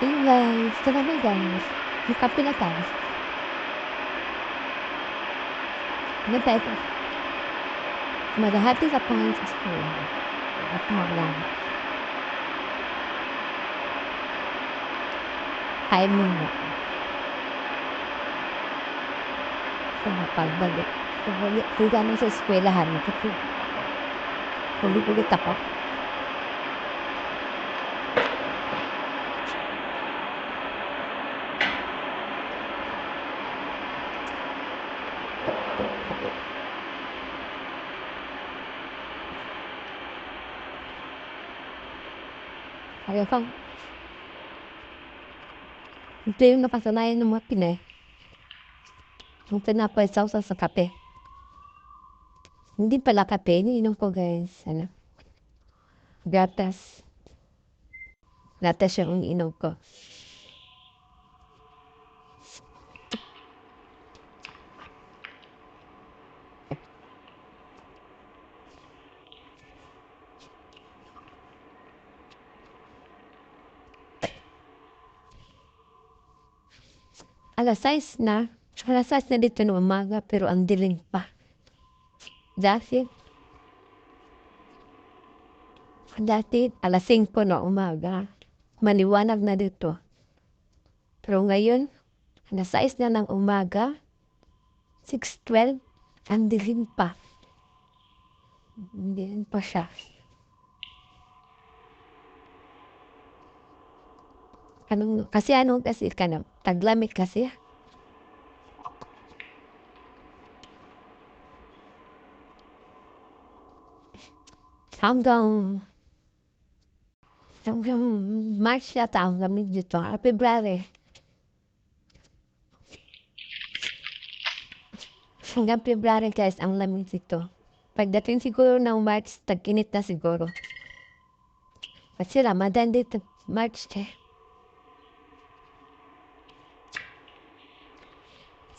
Hey guys, tara na guys. Magkape na tayo. Ano tayo? Marahati ka pa ngayon sa school. At lang. Hi muna. Sa pagbalik. Pagbalik. Kung gano'n sa eskwelahan. Kasi ulit-ulit ako. Kaya kang ito yung napasanayan ng mga Pinay. Yung tinapay sausa sa kape. Hindi pala kape, iniinom ko guys. Ano? Gatas. Gatas yung iniinom ko. Alas 6 na. Alas 6 na dito ng umaga pero ang dilim pa. Dati, dati alas 5 na umaga. Maliwanag na dito. Pero ngayon, alas 6 na ng umaga, 6.12, ang dilim pa. Hindi pa siya. Anong, kasi ano kasi ka na, taglamig kasi. Hanggang hanggang March yata ang lamig dito. Ah, February. Hanggang February guys ang lamig dito. Pagdating siguro ng March, tag-init na siguro. Kasi Ramadan dito, March eh.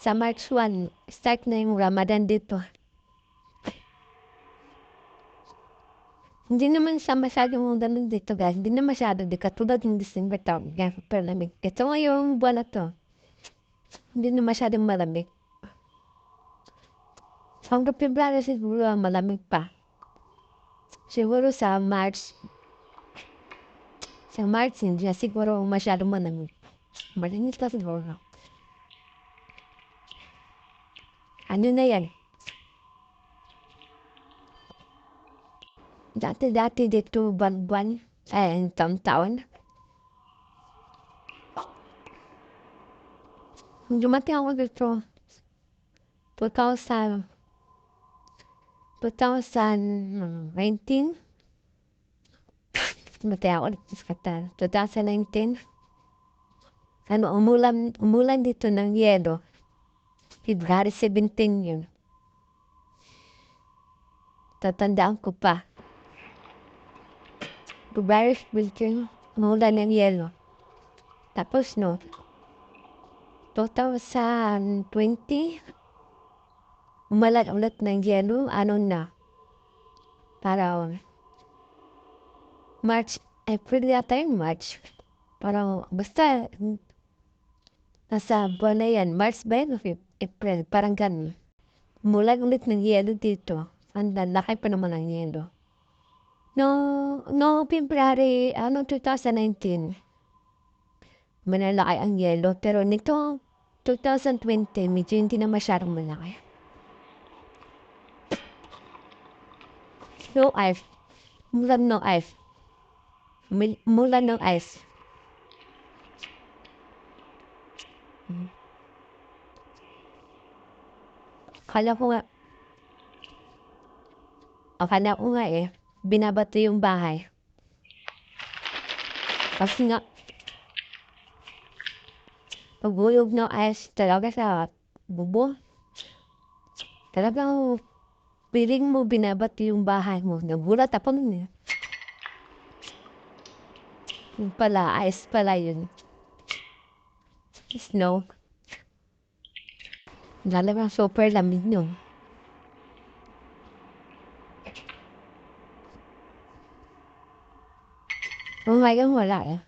Sa March 1, start na yung Ramadan dito. Hindi naman siya masyadong ganun dito guys. Hindi na masyado. Di katulad ng December taon. Super lamig. Ito ngayong buwan na to. Hindi na masyadong malamig. Hanggang February siguro malamig pa. Siguro sa March. Sa March hindi na siguro masyadong malamig. Malamig pa siguro. Ano na yan? Dati-dati dito buwan-buwan, taon-taon. Nung dumating ako dito, 2000, 2019, dumating ako dito sa Qatar, 2019, ano, umulan, umulan dito ng yelo. February 17 yun. Tatandaan ko pa. February 17, umulan ng yelo. Tapos no, 2020, umalat ulit ng yelo, ano na, para March, April yata yung March. Parang, basta, nasa buwan na yan, March ba yun? April, parang ganun. Umulan ulit ng yelo dito. Ang laki pa naman ng yelo. No, no, February, ano, 2019. Manalaki ang yelo. Pero nito, 2020, medyo hindi na masyadong malaki. No ice. Mulan no ice. Mulan no ice. Akala ko nga, akala ko nga eh, binabato yung bahay. Kasi nga, pagulog ng ice talaga sa bubo, talagang piling mo binabato yung bahay mo. Nagulat ako nun eh. Yung pala, ice pala yun. Snow. Nada me abraçou perto mim, não. Não vai demorar, né?